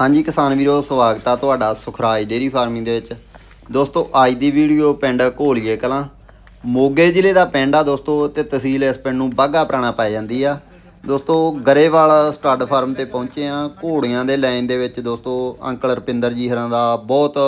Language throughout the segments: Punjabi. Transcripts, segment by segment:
ਹਾਂਜੀ ਕਿਸਾਨ ਵੀਰੋ, ਸਵਾਗਤ ਆ ਤੁਹਾਡਾ ਸੁਖਰਾਜ ਡੇਰੀ ਫਾਰਮਿੰਗ ਦੇ ਵਿੱਚ। ਦੋਸਤੋ, ਅੱਜ ਦੀ ਵੀਡੀਓ ਪਿੰਡ ਘੋਲੀਏ ਕਲਾਂ। ਮੋਗੇ ਜ਼ਿਲ੍ਹੇ ਦਾ ਪਿੰਡ ਆ ਦੋਸਤੋ ਤੇ ਤਹਿਸੀਲ ਇਸ ਪਿੰਡ ਨੂੰ ਬਾਗਾ ਪੁਰਾਣਾ ਪੈ ਜਾਂਦੀ ਆ। ਦੋਸਤੋ, ਗਰੇਵਾਲ ਸਟੱਡ ਫਾਰਮ ਤੇ ਪਹੁੰਚੇ ਆ। ਘੋੜੀਆਂ ਦੇ ਲਾਈਨ ਦੇ ਵਿੱਚ ਦੋਸਤੋ ਅੰਕਲ ਰਪਿੰਦਰ ਜੀ ਹਰਾਂ ਦਾ ਬਹੁਤ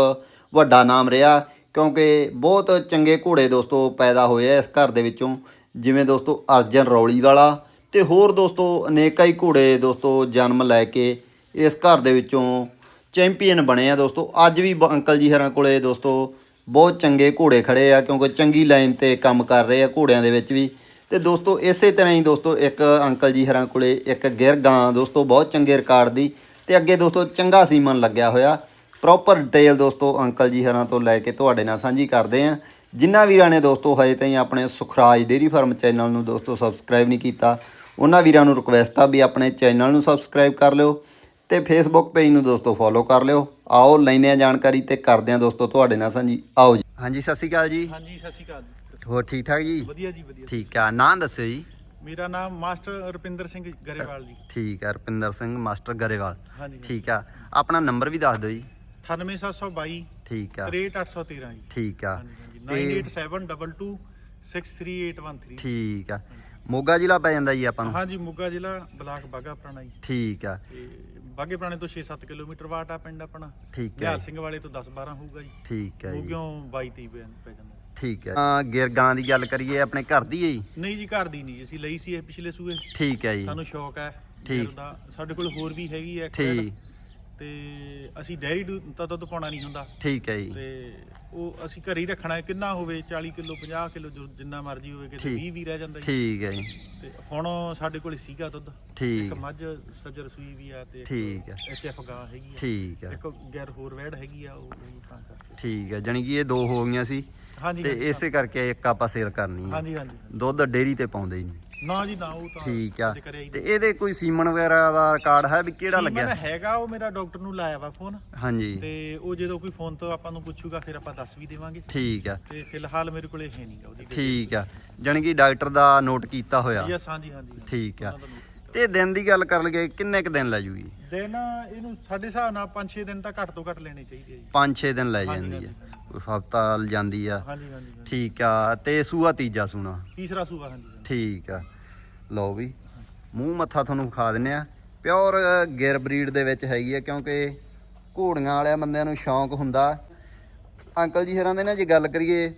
ਵੱਡਾ ਨਾਮ ਰਿਹਾ ਕਿਉਂਕਿ ਬਹੁਤ ਚੰਗੇ ਘੋੜੇ ਦੋਸਤੋ ਪੈਦਾ ਹੋਏ ਆ ਇਸ ਘਰ ਦੇ ਵਿੱਚੋਂ। ਜਿਵੇਂ ਦੋਸਤੋ ਅਰਜਨ ਰੌਲੀ ਵਾਲਾ ਤੇ ਹੋਰ ਦੋਸਤੋ ਅਨੇਕਾਂ ਹੀ ਘੋੜੇ ਦੋਸਤੋ ਜਨਮ ਲੈ ਕੇ ਇਸ ਘਰ ਦੇ ਵਿੱਚੋਂ ਚੈਂਪੀਅਨ ਬਣੇ ਆ ਦੋਸਤੋ। ਅੱਜ ਵੀ ਬ- ਅੰਕਲ ਜੀ ਹਰਾਂ ਕੋਲੇ ਦੋਸਤੋ, ਬਹੁਤ ਚੰਗੇ ਘੋੜੇ ਖੜੇ ਆ ਕਿਉਂਕਿ ਚੰਗੀ ਲਾਈਨ ਤੇ ਕੰਮ ਕਰ ਰਹੇ ਆ ਘੋੜਿਆਂ ਦੇ ਵਿੱਚ ਵੀ। ਤੇ ਦੋਸਤੋ, ਇਸੇ ਤਰ੍ਹਾਂ ਹੀ ਦੋਸਤੋ, ਇੱਕ ਅੰਕਲ ਜੀ ਹਰਾਂ ਕੋਲੇ ਇੱਕ ਗਿਰ ਗਾਂ ਦੋਸਤੋ, ਬਹੁਤ ਚੰਗੇ ਰਿਕਾਰਡ ਦੀ। ਤੇ ਅੱਗੇ ਦੋਸਤੋ, ਚੰਗਾ ਸੀਮਨ ਲੱਗਿਆ ਹੋਇਆ। ਪ੍ਰੋਪਰ ਡਿਟੇਲ ਦੋਸਤੋ, ਅੰਕਲ ਜੀ ਹਰਾਂ ਤੋਂ ਲੈ ਕੇ ਤੁਹਾਡੇ ਨਾਲ ਸਾਂਝੀ ਕਰਦੇ ਆ। ਜਿਨ੍ਹਾਂ ਵੀਰਾਂ ਨੇ ਦੋਸਤੋ, ਹਜੇ ਤਾਈਂ ਆਪਣੇ ਸੁਖਰਾਜ ਡੇਰੀ ਫਾਰਮ ਚੈਨਲ ਨੂੰ ਦੋਸਤੋ, ਸਬਸਕ੍ਰਾਈਬ ਨਹੀਂ ਕੀਤਾ, ਉਹਨਾਂ ਵੀਰਾਂ ਨੂੰ ਰਿਕੁਐਸਟ ਆ ਵੀ ਆਪਣੇ ਚੈਨਲ ਨੂੰ ਸਬਸਕ੍ਰਾਈਬ ਕਰ ਲਿਓ। ਤੇ ਫੇਸਬੁੱਕ ਪੇਜ ਨੂੰ ਦੋਸਤੋ ਫੋਲੋ ਕਰ ਲਿਓ। ਆਓ ਲੈਨੇ ਆ ਜਾਣਕਾਰੀ ਤੇ ਕਰਦੇ ਆ ਦੋਸਤੋ ਤੁਹਾਡੇ ਨਾਲ ਸਾਂਝੀ। ਆਓ ਜੀ। ਹਾਂਜੀ ਸਤਿ ਸ਼੍ਰੀ ਅਕਾਲ ਜੀ। ਹਾਂਜੀ ਸਤਿ ਸ਼੍ਰੀ ਅਕਾਲ। ਹੋਰ ਠੀਕ ਠਾਕ ਜੀ? ਵਧੀਆ ਜੀ ਵਧੀਆ। ਠੀਕ ਆ। ਨਾਂ ਦੱਸਿਓ ਜੀ। ਮੇਰਾ ਨਾਮ ਮਾਸਟਰ ਰੁਪਿੰਦਰ ਸਿੰਘ ਗਰੇਵਾਲ ਜੀ। ਠੀਕ ਆ ਰਪਿੰਦਰ ਸਿੰਘ ਮਾਸਟਰ ਗਰੇਵਾਲ। ਹਾਂਜੀ ਠੀਕ ਆ। ਆਪਣਾ ਨੰਬਰ ਵੀ ਦੱਸ ਦਿਓ ਜੀ। 98722 ਠੀਕ ਆ। 63813 ਜੀ। ਠੀਕ ਆ। ਹਾਂਜੀ ਤੇ 9872 63813 ਠੀਕ ਆ। ਮੋਗਾ ਜ਼ਿਲ੍ਹਾ ਪੈ ਜਾਂਦਾ ਜੀ ਆਪਾਂ ਨੂੰ? ਹਾਂਜੀ ਮੁੱਗਾ ਜ਼ਿਲ੍ਹਾ ਬਲਾਕ ਬਾਗਾ ਪੁਰਾਣਾ ਜੀ। ਠੀਕ ਆ। ਤੇ ਬਾਗੇ ਪੁਰਾਣੇ ਤੋਂ 6-7 ਕਿਲੋਮੀਟਰ ਵਾਟ ਆ ਪਿੰਡ ਆਪਣਾ। ਠੀਕ ਹੈ ਨਿਹਾਲ ਸਿੰਘ ਵਾਲੇ ਤੋਂ 10-12 ਹੋਊਗਾ ਜੀ। ਠੀਕ ਹੈ ਜੀ। ਮੁੱਗਿਓਂ 22-23 ਪੈ ਪੈ ਜਾਂਦਾ। ਠੀਕ ਹੈ ਆ ਗਿਰਗਾਂ ਦੀ ਗੱਲ ਕਰੀਏ ਆਪਣੇ ਘਰ ਦੀ ਹੈ ਜੀ? ਨਹੀਂ ਜੀ ਘਰ ਦੀ ਨਹੀਂ ਜੀ, ਅਸੀਂ ਲਈ ਸੀ ਇਹ ਪਿਛਲੇ ਸੂਏ। ਠੀਕ ਹੈ ਜੀ। ਸਾਨੂੰ ਸ਼ੌਕ ਹੈ ਠੀਕ। ਦਾ। ਸਾਡੇ ਕੋਲ ਹੋਰ ਵੀ ਹੈਗੀ ਹੈ ਇੱਕ। ਠੀਕ। ਤੇ ਅਸੀਂ ਡੈਰੀ ਦੂ- ਤਾਂ ਦੁੱਧ ਪਾਉਣਾ ਨਹੀਂ ਹੁੰਦਾ। ਠੀਕ ਹੈ ਜੀ। ਤੇ ਉਹ ਅਸੀਂ ਘਰੇ ਹੀ ਰੱਖਣਾ ਹੈ ਕਿੰਨਾ ਹੋਵੇ 40 ਕਿਲੋ 50 ਕਿਲੋ ਜਿੰਨਾ ਮਰਜ਼ੀ ਹੋਵੇ ਕਿਤੇ ਠੀਕ। 20 ਵੀ ਰਹਿ ਜਾਂਦਾ ਜੀ। ਠੀਕ ਹੈ ਜੀ। ਤੇ ਹੁਣ ਸਾਡੇ ਕੋਲ ਸੀਗਾ ਦੁੱਧ। ਠੀਕ। ਇੱਕ ਮੱਝ ਸੱਜਰ ਸੂਈ ਵੀ ਆ ਤੇ ਠੀਕ ਹੈ। ਐਚਐਫ ਗਾਂ ਹੈਗੀ ਆ। ਠੀਕ ਹੈ। ਇੱਕ ਗੈਰ ਹੋਰ ਵੈੜ ਹੈਗੀ ਆ ਉਹ ਉਹ ਤਾਂ ਕਰਕੇ। ਠੀਕ ਹੈ ਜਾਣੀ ਕਿ ਇਹ ਦੋ ਹੋ ਗਈਆਂ ਸੀ ਹਾਂਜੀ ਤੇ ਹਾਂਜੀ, ਇਸੇ ਕਰਕੇ ਇੱਕ ਆਪਾਂ ਸੇਲ ਕਰਨੀ ਹੈ। ਹਾਂਜੀ ਹਾਂਜੀ। ਦੁੱਧ ਡੇਰੀ ਤੇ ਪਾਉਂਦੇ ਹੀ ਨਹੀਂ। ਨਾ ਜੀ ਨਾ ਉਹ ਤਾਂ ਠੀਕ ਆ। ਅੱਜ ਕਰਿਆ ਹੀ ਤੇ। ਇਹਦੇ ਕੋਈ ਸੀਮਨ ਵਗੈਰਾ ਦਾ ਰਿਕਾਰਡ ਹੈ ਵੀ ਕਿਹੜਾ ਸੀਮਨ ਲੱਗਿਆ? ਹੈਗਾ ਉਹ ਮੇਰਾ ਡਾਕਟਰ ਨੂੰ ਲਾਇਆ ਵਾ ਫੋਨ। ਹਾਂਜੀ। ਤੇ ਉਹ ਜਦੋਂ ਕੋਈ ਫੋਨ ਤੋਂ ਆਪਾਂ ਨੂੰ ਪੁੱਛੂਗਾ ਫਿਰ ਆਪਾਂ ਦੱਸ ਵੀ ਦੇਵਾਂਗੇ। ਠੀਕ ਆ। ਤੇ ਫਿਲਹਾਲ ਮੇਰੇ ਕੋਲੇ ਹੈ ਨਹੀਂਗਾ ਉਹਦੀ ਠੀਕ ਆ। ਜਾਣੀ ਕਿ ਡਾਕਟਰ ਦਾ ਨੋਟ ਕੀਤਾ ਹੋਇਆ। ਯਸ ਹਾਂਜੀ ਹਾਂਜੀ। ਠੀਕ ਆ। ਤੇ ਦਿਨ ਦੀ ਗੱਲ ਕਰ ਲਈਏ ਕਿੰਨੇ ਕ ਦਿਨ ਲੈ ਜੂਗੀ? ਦਿਨ ਇਹਨੂੰ ਸਾਡੇ ਹਿਸਾਬ ਨਾਲ 5-6 ਦਿਨ ਤਾਂ ਘੱਟ ਤੋਂ ਘੱਟ ਲੈਣੇ ਚਾਹੀਦੇ ਜੀ। 5-6 ਦਿਨ ਲੈ ਜਾਂਦੀ ਆ। ਹਫਤਾ ਜਾਂਦੀ ਆ। ਹਾਂਜੀ ਹਾਂਜੀ। ਠੀਕ ਆ। ਤੇ ਸੂਆ ਤੀਜਾ ਸੂਣਾ। ਤੀਸਰਾ ਸੂਆ ਹਾਂਜੀ ਹਾਂਜੀ। ਠੀਕ ਆ। ਲਓ ਵੀ ਮੂੰਹ ਮੱਥਾ ਤੁਹਾਨੂੰ ਵਿਖਾ ਦਿੰਨੇ ਆ। ਪਿਓਰ ਗਿਰ ਬਰੀਡ ਦੇ ਵਿੱਚ ਹੈਗੀ ਆ ਕਿਉਂਕਿ ਘੋੜੀਆਂ ਵਾਲਿਆਂ ਬੰਦਿਆਂ ਨੂੰ ਸ਼ੌਂਕ ਹੁੰਦਾ ਅੰਕਲ ਜੀ ਹਰਾਂ ਦੇ ਨਾਲ ਜੇ ਗੱਲ ਕਰੀਏ,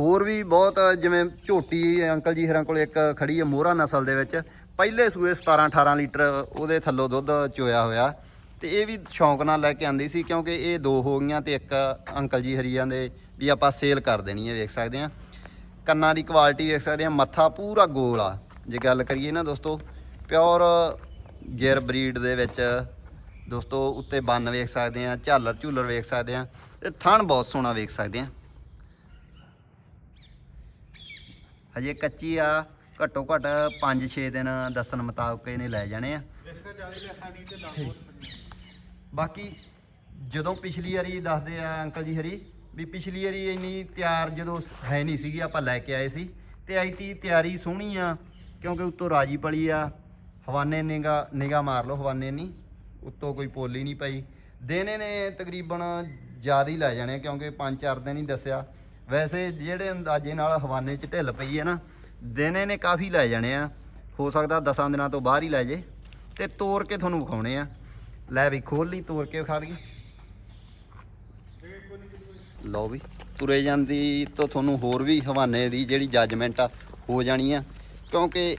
ਹੋਰ ਵੀ ਬਹੁਤ ਜਿਵੇਂ ਝੋਟੀ ਅੰਕਲ ਜੀ ਹਰਾਂ ਕੋਲ ਇੱਕ ਖੜੀ ਹੈ ਮੋਹਰਾ ਨਸਲ ਦੇ ਵਿੱਚ। ਪਹਿਲੇ ਸੂਏ 17 18 ਲੀਟਰ ਉਹਦੇ ਥੱਲੋਂ ਦੁੱਧ ਚੋਇਆ ਹੋਇਆ। ਤੇ ਇਹ ਵੀ ਸ਼ੌਂਕ ਨਾਲ ਲੈ ਕੇ ਆਂਦੀ ਸੀ ਕਿਉਂਕਿ ਇਹ ਦੋ ਹੋ ਗਈਆਂ ਤੇ ਇੱਕ ਅੰਕਲ ਜੀ ਹਰੀਆਂ ਦੇ ਵੀ ਆਪਾਂ ਸੇਲ ਕਰ ਦੇਣੀ ਹੈ ਵੇਖ ਸਕਦੇ ਆ। ਕੰਨਾਂ ਦੀ ਕੁਆਲਿਟੀ ਵੇਖ ਸਕਦੇ ਆ, ਮੱਥਾ ਪੂਰਾ ਗੋਲ ਆ। ਜੇ ਗੱਲ ਕਰੀਏ ਨਾ ਦੋਸਤੋ, ਪਿਓਰ ਗਿਰ ਬਰੀਡ ਦੇ ਵਿੱਚ ਦੋਸਤੋ ਉੱਤੇ ਬੰਨ ਵੇਖ ਸਕਦੇ ਆ, ਝਾਲਰ ਝੂਲਰ ਵੇਖ ਸਕਦੇ ਆ। ਤੇ ਥਣ ਬਹੁਤ ਸੋਹਣਾ ਵੇਖ ਸਕਦੇ ਆ। ਹਜੇ ਕੱਚੀ ਆ, ਘੱਟੋ ਘੱਟ 5-6 ਦਿਨ ਦੱਸਣ ਮੁਤਾਬਕ ਇਹਨੇ ਲੈ ਜਾਣੇ ਆ। ਬਾਕੀ ਜਦੋਂ ਪਿਛਲੀ ਵਾਰੀ ਦੱਸਦੇ ਆ ਅੰਕਲ ਜੀ ਹਰੀ, ਵੀ ਪਿਛਲੀ ਵਾਰੀ ਇੰਨੀ ਤਿਆਰ ਜਦੋਂ ਹੈ ਨਹੀਂ ਸੀਗੀ, ਆਪਾਂ ਲੈ ਕੇ ਆਏ ਸੀ, ਤੇ ਐਤੀ ਤਿਆਰੀ ਸੋਹਣੀ ਆ, ਕਿਉਂਕਿ ਉੱਤੋਂ ਰਾਜੀ ਪਲੀ ਆ, ਹਵਾਨੇ ਨਿਗਾ ਨਿਗਾ ਮਾਰ ਲਓ, ਹਵਾਨੇ ਨਹੀਂ, ਉੱਤੋਂ ਕੋਈ ਪੋਲੀ ਨਹੀਂ ਪਈ। ਦਿਨ ਨੇ ਤਕਰੀਬਨ ਜ਼ਿਆਦਾ ਹੀ ਲੈ ਜਾਣੇ ਕਿਉਂਕਿ 5-4 ਦਿਨ ਹੀ ਦੱਸਿਆ। ਵੈਸੇ ਜਿਹੜੇ ਅੰਦਾਜ਼ੇ ਨਾਲ ਹਵਾਨੇ 'ਚ ਢਿੱਲ ਪਈ ਹੈ ਨਾ, ਦਿਨੇ ਇਹਨੇ ਕਾਫੀ ਲੈ ਜਾਣੇ ਆ। ਹੋ ਸਕਦਾ 10 ਦਿਨਾਂ ਤੋਂ ਬਾਹਰ ਹੀ ਲੈ ਜੇ, ਤੇ ਤੋੜ ਕੇ ਤੁਹਾਨੂੰ ਵਿਖਾਉਣੇ ਆ। ਲੈ ਵੀ ਖੋਲ ਲਈ ਤੋੜ ਕੇ ਵਿਖਾ ਦਈਏ। ਲਓ ਵੀ, ਤੁਰੇ ਜਾਂਦੀ ਤੋਂ ਤੁਹਾਨੂੰ ਹੋਰ ਵੀ ਹਵਾਨੇ ਦੀ ਜਿਹੜੀ ਜੱਜਮੈਂਟ ਆ, ਹੋ ਜਾਣੀ ਆ। ਕਿਉਂਕਿ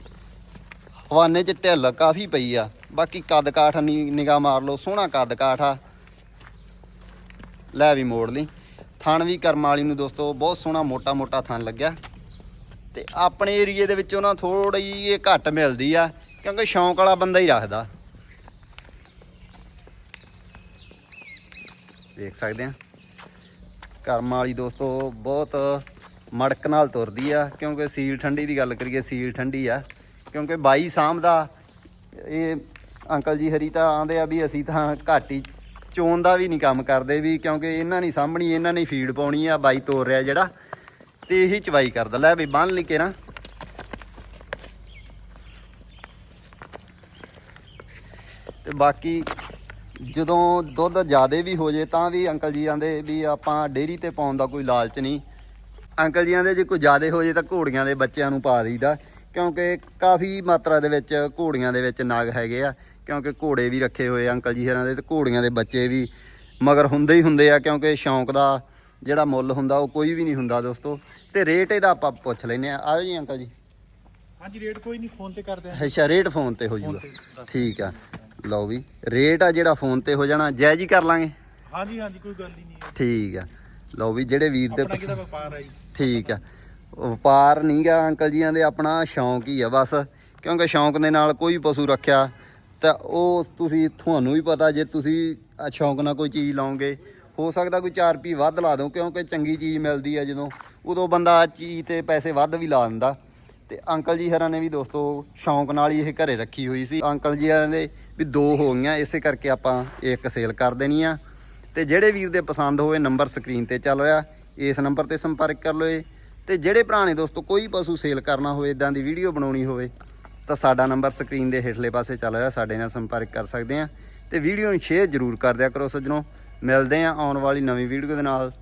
ਹਵਾਨੇ 'ਚ ਢਿੱਲ ਕਾਫੀ ਪਈ ਆ। ਬਾਕੀ ਕੱਦ ਕਾਠ ਨਿਗਾਹ ਮਾਰ ਲਓ, ਸੋਹਣਾ ਕੱਦ ਕਾਠ ਆ। ਲੈ ਵੀ ਮੋੜ ਲਈ। ਥਣ ਵੀ ਕਰਮ ਵਾਲੀ ਨੂੰ ਦੋਸਤੋ, ਬਹੁਤ ਸੋਹਣਾ ਮੋਟਾ ਮੋਟਾ ਥਣ ਲੱਗਿਆ। ਤੇ ਆਪਣੇ ਏਰੀਏ ਦੇ ਵਿੱਚੋਂ ਨਾ ਥੋੜੀ ਇਹ ਘੱਟ ਮਿਲਦੀ ਆ, ਕਿਉਂਕਿ ਸ਼ੌਂਕ ਵਾਲਾ ਬੰਦਾ ਹੀ ਰੱਖਦਾ। ਦੇਖ ਸਕਦੇ ਆ। ਕਰਮ ਵਾਲੀ ਦੋਸਤੋ, ਬਹੁਤ ਮੜਕ ਨਾਲ ਤੁਰਦੀ ਆ, ਕਿਉਂਕਿ ਸੀਲ ਠੰਡੀ ਦੀ ਗੱਲ ਕਰੀਏ, ਸੀਲ ਠੰਡੀ ਆ। ਕਿਉਂਕਿ ਬਾਈ ਸਾਹਮ ਇਹ ਅੰਕਲ ਜੀ ਹਰੀ ਤਾਂ ਆਂਦੇ ਆ ਵੀ ਅਸੀਂ ਤਾਂ ਘੱਟ ਹੀ ਚੋਣ ਦਾ ਵੀ ਨਹੀਂ ਕੰਮ ਕਰਦੇ ਵੀ ਕਿਉਂਕਿ ਇਹਨਾਂ ਨਹੀਂ ਸਾਂਭਣੀ ਇਹਨਾਂ ਨੇ ਫੀਡ ਪਾਉਣੀ ਆ, ਬਾਈ ਤੋਰ ਰਿਹਾ ਜਿਹੜਾ ਤੇ ਇਹੀ ਚਵਾਈ ਕਰਦਾ। ਲੈ ਵੀ ਬੰਨ ਲਈ ਕੇਰਾਂ। ਤੇ ਬਾਕੀ ਜਦੋਂ ਦੁੱਧ ਜ਼ਿਆਦਾ ਵੀ ਹੋ ਜੇ ਤਾਂ ਵੀ ਅੰਕਲ ਜੀ ਆਂਦੇ ਵੀ ਆਪਾਂ ਡੇਅਰੀ ਤੇ ਪਾਉਣ ਦਾ ਕੋਈ ਲਾਲਚ ਨਹੀਂ। ਅੰਕਲ ਜੀ ਦੇ ਜੇ ਕੋਈ ਜ਼ਿਆਦਾ ਹੋ ਜੇ ਤਾਂ ਘੋੜੀਆਂ ਦੇ ਬੱਚਿਆਂ ਨੂੰ ਪਾ ਦਈਦਾ, ਕਿਉਂਕਿ ਕਾਫੀ ਮਾਤਰਾ ਦੇ ਵਿੱਚ ਘੋੜੀਆਂ ਦੇ ਵਿੱਚ ਨਾਗ ਹੈਗੇ ਆ। ਕਿਉਂਕਿ ਘੋੜੇ ਵੀ ਰੱਖੇ ਹੋਏ ਅੰਕਲ ਜੀ ਹਰਾਂ ਦੇ ਤੇ ਘੋੜੀਆਂ ਦੇ ਬੱਚੇ ਵੀ। ਮਗਰ ਹੁੰਦੇ ਹੀ ਹੁੰਦੇ ਆ ਕਿਉਂਕਿ ਸ਼ੌਂਕ ਦਾ ਜਿਹੜਾ ਮੁੱਲ ਹੁੰਦਾ ਉਹ ਕੋਈ ਵੀ ਨਹੀਂ ਹੁੰਦਾ ਦੋਸਤੋ। ਤੇ ਰੇਟ ਇਹਦਾ ਆਪਾਂ ਪੁੱਛ ਲੈਨੇ ਆ ਆਓ ਜੀ ਅੰਕਲ ਜੀ। ਹਾਂਜੀ ਰੇਟ ਕੋਈ ਨਹੀਂ ਫੋਨ ਤੇ ਕਰਦੇ ਆ ਅੱਛਾ ਰੇਟ ਫੋਨ ਤੇ ਹੋ ਜੂਗਾ। ਠੀਕ ਆ। ਲਓ ਵੀ ਰੇਟ ਆ ਜਿਹੜਾ ਫੋਨ ਤੇ ਹੋ ਜਾਣਾ ਜਾਇਜ਼ ਹੀ ਕਰ ਲਾਂਗੇ। ਹਾਂਜੀ ਹਾਂਜੀ ਕੋਈ ਗੱਲ ਹੀ ਨਹੀਂ ਹੈ। ਠੀਕ ਆ। ਲਓ ਵੀ ਜਿਹੜੇ ਵੀਰ ਦੇ ਆਪਣਾ ਕਿਹਦਾ ਵਪਾਰ ਆ ਜੀ? ਠੀਕ ਆ। ਵਪਾਰ ਨਹੀਂਗਾ ਅੰਕਲ ਜੀਆਂ ਦੇ ਆਪਣਾ ਸ਼ੌਂਕ ਹੀ ਆ ਬਸ। ਕਿਉਂਕਿ ਸ਼ੌਂਕ ਦੇ ਨਾਲ ਕੋਈ ਪਸ਼ੂ ਰੱਖਿਆ ਤਾਂ ਉਹ ਤੁਸੀਂ, ਤੁਹਾਨੂੰ ਵੀ ਪਤਾ ਜੇ ਤੁਸੀਂ ਸ਼ੌਂਕ ਨਾਲ ਕੋਈ ਚੀਜ਼ ਲਾਓਗੇ। ਹੋ ਸਕਦਾ ਕੋਈ 4 ਰੁਪਏ ਵੱਧ ਲਾ ਦਿਓ, ਕਿਉਂਕਿ ਚੰਗੀ ਚੀਜ਼ ਮਿਲਦੀ ਆ ਜਦੋਂ। ਉਦੋਂ ਬੰਦਾ ਚੀਜ਼ ਤੇ ਪੈਸੇ ਵੱਧ ਵੀ ਲਾ ਦਿੰਦਾ। ਤੇ ਅੰਕਲ ਜੀ ਹਰਾਂ ਨੇ ਵੀ ਦੋਸਤੋ, ਸ਼ੌਂਕ ਨਾਲ ਹੀ ਇਹ ਘਰੇ ਰੱਖੀ ਹੋਈ ਸੀ। ਅੰਕਲ ਜੀ ਹਰਾਂ ਦੇ ਵੀ ਦੋ ਹੋ ਗਈਆਂ, ਇਸੇ ਕਰਕੇ ਆਪਾਂ ਇੱਕ ਸੇਲ ਕਰ ਦੇਣੀ ਆ। ਤੇ ਜਿਹੜੇ ਵੀਰ ਦੇ ਪਸੰਦ ਹੋਵੇ ਨੰਬਰ ਸਕਰੀਨ ਤੇ ਚੱਲ ਰਿਹਾ। ਇਸ ਨੰਬਰ ਤੇ ਸੰਪਰਕ ਕਰ ਲਓ ਇਹ। ਤੇ ਜਿਹੜੇ ਭਰਾ ਨੇ ਦੋਸਤੋ, ਕੋਈ ਪਸ਼ੂ ਸੇਲ ਕਰਨਾ ਹੋਵੇ ਇਦਾਂ ਦੀ ਵੀਡੀਓ ਬਣਾਉਣੀ ਹੋਵੇ ਤਾਂ ਸਾਡਾ ਨੰਬਰ ਸਕਰੀਨ ਦੇ ਹੇਠਲੇ ਪਾਸੇ ਚੱਲ ਰਿਹਾ, ਸਾਡੇ ਨਾਲ ਸੰਪਰਕ ਕਰ ਸਕਦੇ ਆ। ਤੇ ਵੀਡੀਓ ਨੂੰ ਸ਼ੇਅਰ ਜ਼ਰੂਰ ਕਰ ਦਿਆ ਕਰੋ ਸੱਜਣੋ। ਮਿਲਦੇ ਆ ਆਉਣ ਵਾਲੀ ਨਵੀਂ ਵੀਡੀਓ ਦੇ ਨਾਲ।